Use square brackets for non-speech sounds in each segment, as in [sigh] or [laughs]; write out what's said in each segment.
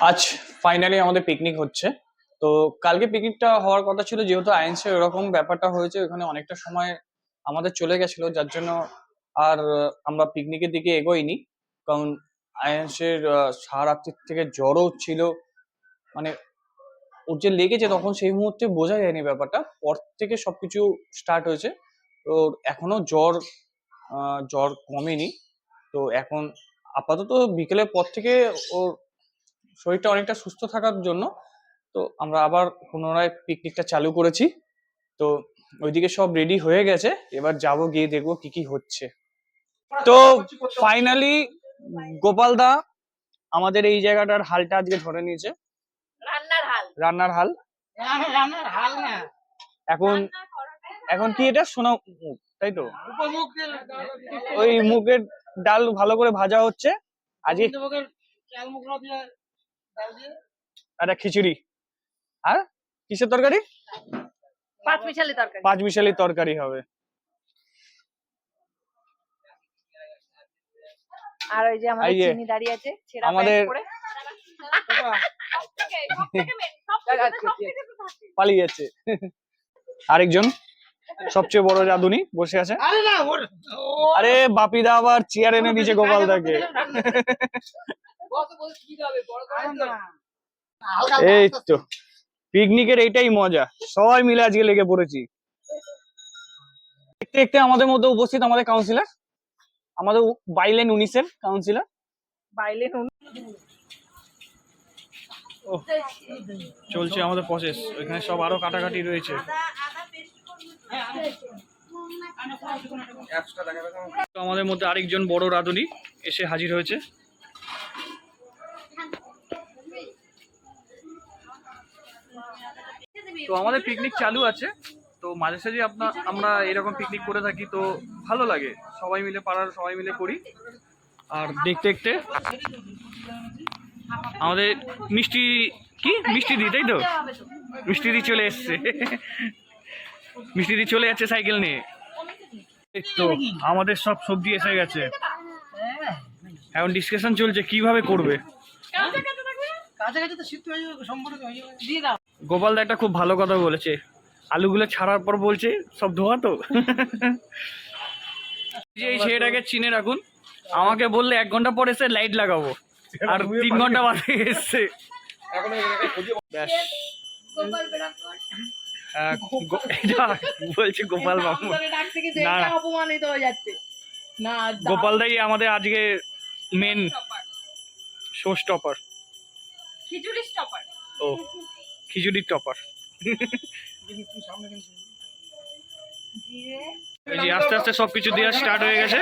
আজ ফাইনালি আমাদের পিকনিক হচ্ছে। তো কালকে পিকনিকটা হওয়ার কথা ছিল, যেহেতু আইএনসি এরকম ব্যাপারটা হয়েছে, ওখানে অনেকটা সময় আমাদের চলে গেছিল, যার জন্য আর আমরা পিকনিকের দিকে এগোইনি। কারণ আইএনসির সারাত্রির থেকে জ্বরও ছিল। মানে ওর যে লেগেছে তখন সেই মুহূর্তে বোঝা যায়নি ব্যাপারটা। পর থেকে সবকিছু স্টার্ট হয়েছে। তো এখনও জ্বর জ্বর কমেনি। তো এখন আপাতত বিকেলের পর থেকে ওর শরীরটা অনেকটা সুস্থ থাকার জন্য তো আমরা আবার পুনরায় পিকনিকটা চালু করেছি। তো ওইদিকে সব রেডি হয়ে গেছে। এবার যাব গিয়ে দেখব কি কি হচ্ছে। তো ফাইনালি গোপালদা আমাদের এই জায়গাটার হালটা আজকে ধরে নিয়েছে। রান্নার হাল। রান্নার হাল। রান্নার হাল না। এখন এখন কি এটা? শোনা মুখ, তাই তো? ওই মুগের ডাল ভালো করে ভাজা হচ্ছে। আজকে একটা খিচুড়ি। আর? কিসের তরকারি? পাঁচ মিশালি তরকারি। পাঁচ মিশালি তরকারি হবে। আর ওই যে আমাদের চিনি দাঁড়িয়ে আছে ছেঁড়া আমাদের- পালিয়ে যাচ্ছে। আরেকজন সবচেয়ে বড় রাঁধুনি বসে আছে। আরে বাপিদা আবার চেয়ার এনে দিয়েছে গোপালদাকে। এই তো পিকনিকের এইটাই মজা। সবাই মিলে আজকে লেগে পড়েছি। দেখতে দেখতে আমাদের মধ্যে উপস্থিত আমাদের কাউন্সিলর আমাদের বাইলেন উনিশের কাউন্সিলর বাইলে নুন চলছে আমাদের প্রসেস এখানে সব আরও কাটাকাটি রয়েছে। আমাদের মধ্যে আরেকজন বড় রাঁধুনি এসে হাজির হয়েছে। তো আমাদের পিকনিক চালু আছে। তো মাঝে সাঝে আপনার আমরা এরকম পিকনিক করে থাকি তো ভালো লাগে। সবাই মিলে পাড়ার সবাই মিলে করি। আর দেখতে দেখতে আমাদের মিষ্টি কি? মিষ্টি দি তাই তো? মিষ্টি দি চলে এসছে। মিষ্টি দি চলে যাচ্ছে সাইকেল নিয়ে। তো আমাদের সব সবজি এসে গেছে। এখন ডিসকাশন চলছে কীভাবে করবে? কাছাকাছি তো সিদ্ধ হয়ে যাবে সম্পূর্ণ হয়ে যাবে। দিয়ে দাও। গোপাল দা একটা খুব ভালো কথা বলেছে। আলুগুলো ছাড়ার পর বলছে সব ধোয়া তো? এই যে এই ছেলেটাকে চিনে রাখুন আমাকে বললে এক ঘণ্টা পর এসে লাইট লাগাবো আর তিন ঘণ্টা বাদে এসছে এটা বলছে গোপাল বাবু। হয়ে গোপাল দাই আমাদের আজকে মেন শো স্টপার খিচুড়ি স্টপার ও। খিচুড়ির টপার। যে আস্তে আস্তে সবকিছু দেওয়া স্টার্ট হয়ে গেছে।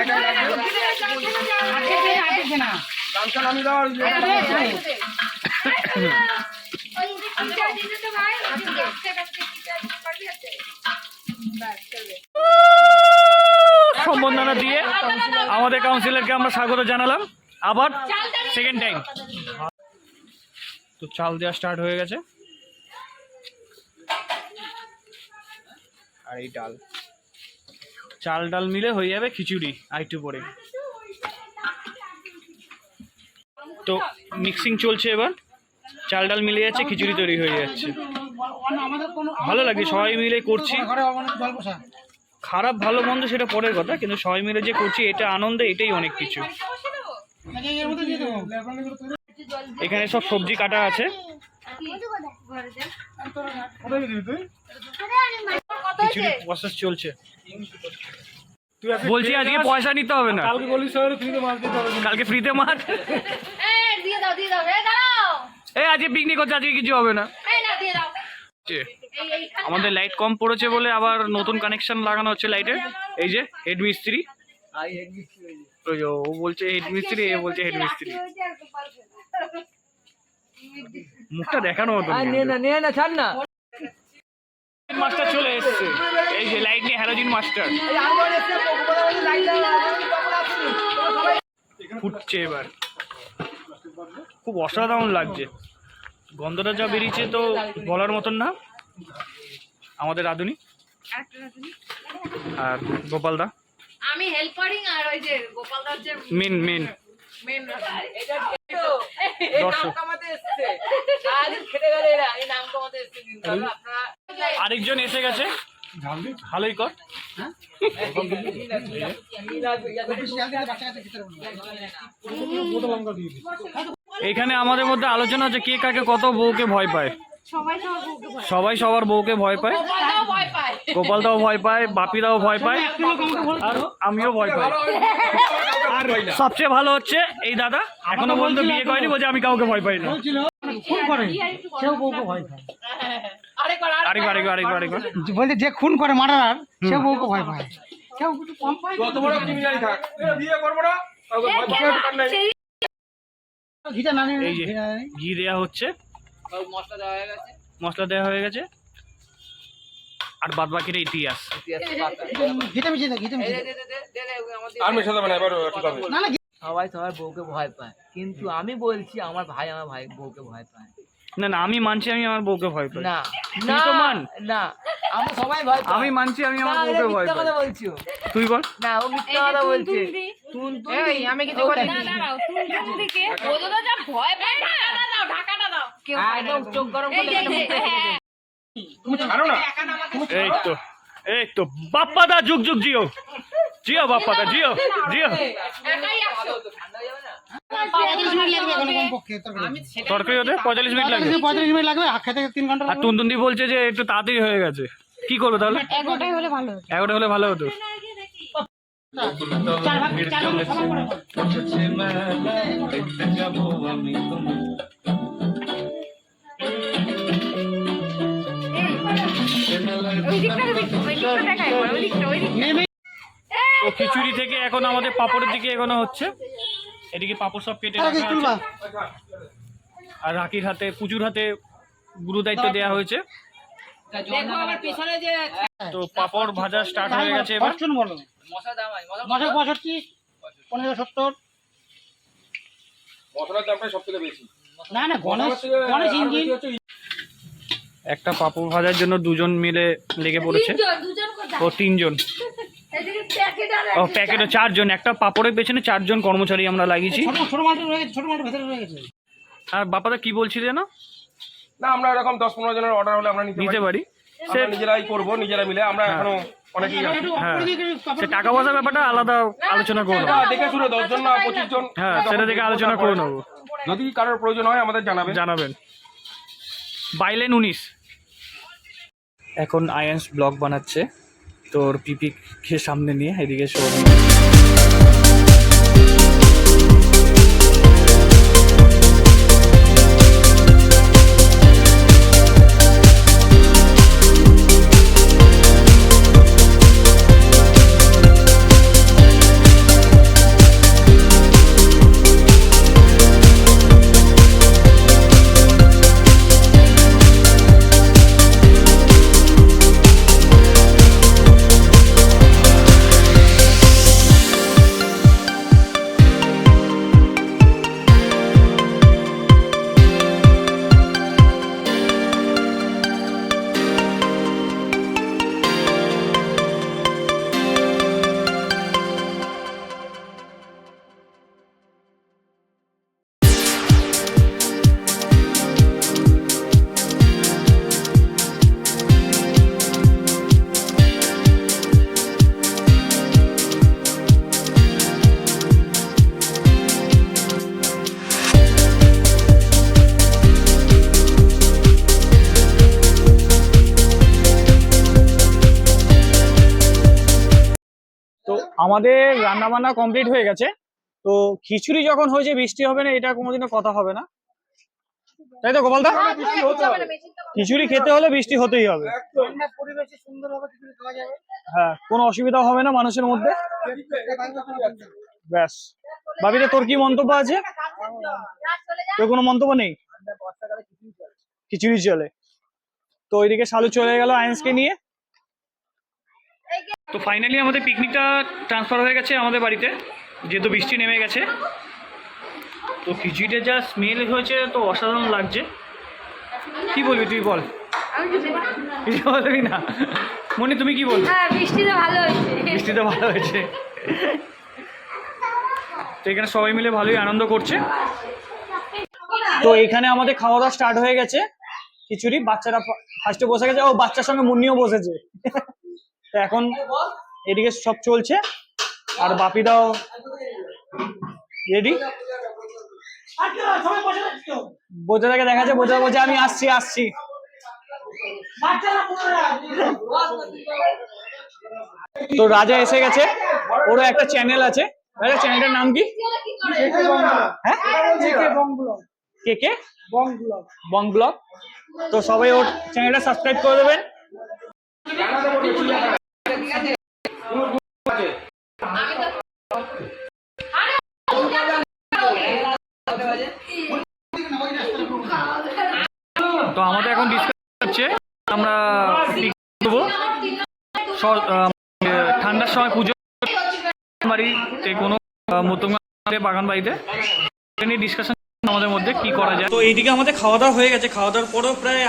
সম্বর্ধনা দিয়ে আমাদের কাউন্সিলরকে আমরা স্বাগত জানালাম। আবার সেকেন্ড টাইম তো চাল দেওয়া স্টার্ট হয়ে গেছে। আর এই ডাল। চাল ডাল মিলে হয়ে যাবে খিচুড়ি আর একটু পরে। তো মিক্সিং চলছে এবার। চাল ডাল মিলে যাচ্ছে খিচুড়ি তৈরি হয়ে যাচ্ছে। ভালো লাগে সবাই মিলে করছি। খারাপ ভালো মন্দ সেটা পরের কথা কিন্তু সবাই মিলে যে করছি এটা আনন্দে এটাই অনেক কিছু। এখানে সব সবজি কাটা আছে। খিচুড়ি প্রসেস চলছে। বলছি আজকে পয়সা নিতে হবে না। কালকে বলিস শহরে ফ্রিতে মাছ দিতে হবে। কালকে ফ্রিতে মাছ? দিয়ে দাও দিয়ে দাও। এ দাঁড়াও। এই আজকে পিকনিক হচ্ছে আজকে কিছু হবে না। না দিয়ে দাও। আমাদের লাইট কম পড়েছে বলে আবার নতুন কানেকশন লাগানো হচ্ছে লাইটের এই যে হেড মিস্ত্রি ও বলছে হেড মিস্ত্রি এ বলছে হেড মিস্ত্রি মুখটা দেখানো হতো নিয়ে না ছাড় না। মাস্টার চলে এসেছে। এই যে লাইট নিয়ে হ্যালোজিন মাস্টার ফুটছে এবার। খুব অসাধারণ লাগছে। গন্ধটা যা বেরিয়েছে তো বলার মতন না। আমাদের রাধুনি। আর গোপালদা। আমি হেল্পারিং আর ওই যে গোপালদা হচ্ছে মেন মেন [laughs] এই নাম দর্শক। এসছে। সারাদিন খেটে গেলে এরা এই নাম কামাতে এসছে কিন্তু। আপনারা আরেকজন এসে গেছে। ভালোই কর। এখানে আমাদের মধ্যে আলোচনা আছে কে কাকে কত বউকে ভয় পায়। সবাই সবার বউকে ভয় পায়। গোপালদাও ভয় পায়। গোপালদাও ভয় পায় বাপিরাও ভয় পায় আর আমিও ভয় পাই। আর সবচেয়ে ভালো হচ্ছে এই দাদা এখনও পর্যন্ত বিয়ে করেনি বলছে আমি কাউকে ভয় পাই না। খুন করে। সেও বউকে ভয় পায়। আরেকবার আরেকবার আরেকবার আরেকবার আরেকবার বলতে যে খুন করে মার্ডার সেও বউকে ভয় পায়। কেউ কম না। ঘি দেওয়া হচ্ছে। মশলা দেওয়া হয়ে গেছে। মশলা দেওয়া হয়ে গেছে। আর বাদ বাকিটা ইতিহাস সবাই সবার বউকে ভয় পায়। কিন্তু আমি বলছি আমার ভাই আমার ভাই বউকে ভয় পায়। না না আমি মানছি আমি আমার বউকে ভয় পাই। না। তুই না, মান। না আমরা সবাই ভয় পাই। আমি মানছি আমি আমার বউকে ভয় পাই। কথা বলছো। তুই বল। না ও মিথ্যা কথা বলছে। তুন তুন এই আমি কিছু বলি না দাঁড়াও তুমি কোন দিকে ওদের তো যা ভয় পায়। না দাও ঢাকাটা দাও। কেউ একদম চোখ গরম করে এই ছাড়ো না। এই তো এই তো বাপ্পাদা যুগ যুগ জিও। জিও বাপ্পাদা জিও জিও। একাই একশো ঠান্ডা হয়ে যাবে না পঁয়তাল্লিশ মিনিট লাগবে এখন তরকারি তরকারি হতে পঁয়তাল্লিশ মিনিট লাগবে। পঁয়তাল্লিশ মিনিট লাগবে আর খেতে তিন ঘণ্টা আর টুনটুন্দি বলছে যে একটু তাড়াতাড়ি হয়ে গেছে। কি করবে তাহলে? এগারোটাই হলে ভালো এগারোটা হলে ভালো হতো। চার ভাগ চার ভাগ তো খিচুড়ি থেকে এখন আমাদের পাপড়ের দিকে এগোনো হচ্ছে। এদিকে পাপড় সব কেটে রাখা আছে আর রাকির হাতে পুজোর হাতে গুরু দায়িত্ব দেওয়া হয়েছে। দেখো আমার পিছনে যে তো পাপড় ভাজা স্টার্ট হয়ে গেছে এবার। অর্চন বলো। নশো পঁয়ষট্টি পনেরো সত্তর। মশলার দামটা সব থেকে বেশি। না না গণেশ গণেশ ইঞ্জিন। একটা পাপড় ভাজার জন্য দুজন মিলে লেগে পড়েছে ও তিনজন প্যাকেট ও প্যাকেটে চারজন একটা পাপড়ের পেছনে চারজন কর্মচারী আমরা লাগিয়েছি ছোট ছোট মালটা রয়ে গেছে ছোট মালটা ভেতরে রয়ে গেছে আর বাপাদা কি বলছিলে না না আমরা এরকম দশ পনেরো জনের অর্ডার হলে আমরা নিতে পারি সে নিজেরাই করব নিজেরা মিলে আমরা এখনও অনেকেই হ্যাঁ সে টাকা পয়সার ব্যাপারটা আলাদা আলোচনা করে নেব না, দেখে শুনে দশ না পঁচিশ জন হ্যাঁ সেটা দেখে আলোচনা করে নেব যদি কারোর প্রয়োজন হয় আমাদের জানাবেন জানাবেন বাইলেন উনিশ এখন আয়ান্স ব্লগ বানাচ্ছে। তোর পিপিকে সামনে নিয়ে এদিকে শো আমাদের রান্না বান্না কমপ্লিট হয়ে গেছে। তো খিচুড়ি যখন হয়েছে বৃষ্টি হবে না এটা কোনোদিনও কথা হবে না। তাই তো গোপালদা? খিচুড়ি খেতে হলে বৃষ্টি হতেই হবে। হ্যাঁ কোনো অসুবিধা হবে না মানুষের মধ্যে। ব্যাস। বাবিতে তোর কি মন্তব্য আছে? তোর কোনো মন্তব্য নেই? খিচুড়ি চলে। তো ওইদিকে শালু চলে গেল আয়েন্সকে নিয়ে। তো ফাইনালি আমাদের পিকনিকটা ট্রান্সফার হয়ে গেছে আমাদের বাড়িতে যেহেতু বৃষ্টি নেমে গেছে। তো খিচুড়িটা যা স্মেল হয়েছে তো অসাধারণ লাগছে। কি বলবি তুই বল? কিছু বলবি না। মনে তুমি কি বলবি? হ্যাঁ বৃষ্টিতে ভালো হয়েছে। বৃষ্টিতে ভালো হয়েছে। তো এখানে সবাই মিলে ভালোই আনন্দ করছে। তো এখানে আমাদের খাওয়া দাওয়া স্টার্ট হয়ে গেছে। খিচুড়ি বাচ্চারা ফার্স্টে বসে গেছে। ও বাচ্চার সঙ্গে মুন্নিও বসেছে। তো এখন এদিকে সব চলছে। আর বাপিদাও রেডি যাচ্ছে বোঝাটাকে দেখা যাচ্ছে বোঝা বোঝা আমি আসছি আসছি। তো রাজা এসে গেছে। ওরও একটা চ্যানেল আছে। চ্যানেলটার নাম কি? হ্যাঁ? কে কে? Bong blog. তো সবাই ওর চ্যানেলটা সাবস্ক্রাইব করে দেবেন। তো আমাদের এখন ডিসকাস হচ্ছে আমরা আহ, ঠান্ডার সময় পুজো বাড়িতে কোনো মতঙ্গা বাগান বাড়িতে নিয়ে ডিসকাশন আমাদের মধ্যে কি করা যায়। তো এইদিকে আমাদের খাওয়া দাওয়া হয়ে গেছে খাওয়া দাওয়ার পরেও প্রায়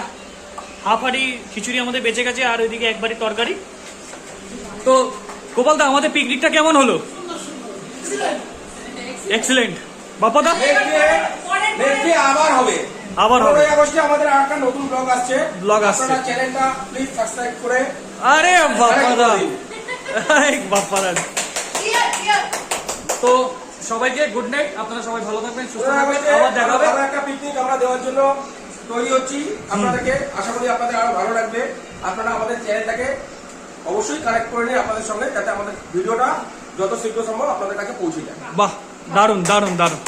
হাফ হাড়ি খিচুড়ি আমাদের বেঁচে গেছে আর ওইদিকে একবারই তরকারি। তো গোপাল দা আমাদের পিকনিকটা কেমন হলো? এক্সিলেন্ট বাপাদা আবার হবে। আবার হবে। আগস্টে আমাদের আর একটা নতুন ব্লগ আসছে। Vlog আসছে। আপনারা চ্যানেলটা প্লিজ সাবস্ক্রাইব করে আরে বাপ্পাদা আরে বাপ্পাদা তো সবাইকে গুড নাইট আপনারা সবাই ভালো থাকবেন সুস্থ থাকবেন। আবার দেখা হবে। একটা পিকনিক আমরা দেওয়ার জন্য তৈরি হচ্ছি। আপনাদেরকে আশা করি আপনাদের আরও ভালো লাগবে। আপনারা আমাদের চ্যানেলটাকে অবশ্যই কানেক্ট করে নিন আপনাদের সঙ্গে যাতে আমাদের ভিডিওটা যত শীঘ্র সম্ভব আপনাদের কাছে পৌঁছে যায়। বাহ দারুণ দারুণ দারুণ।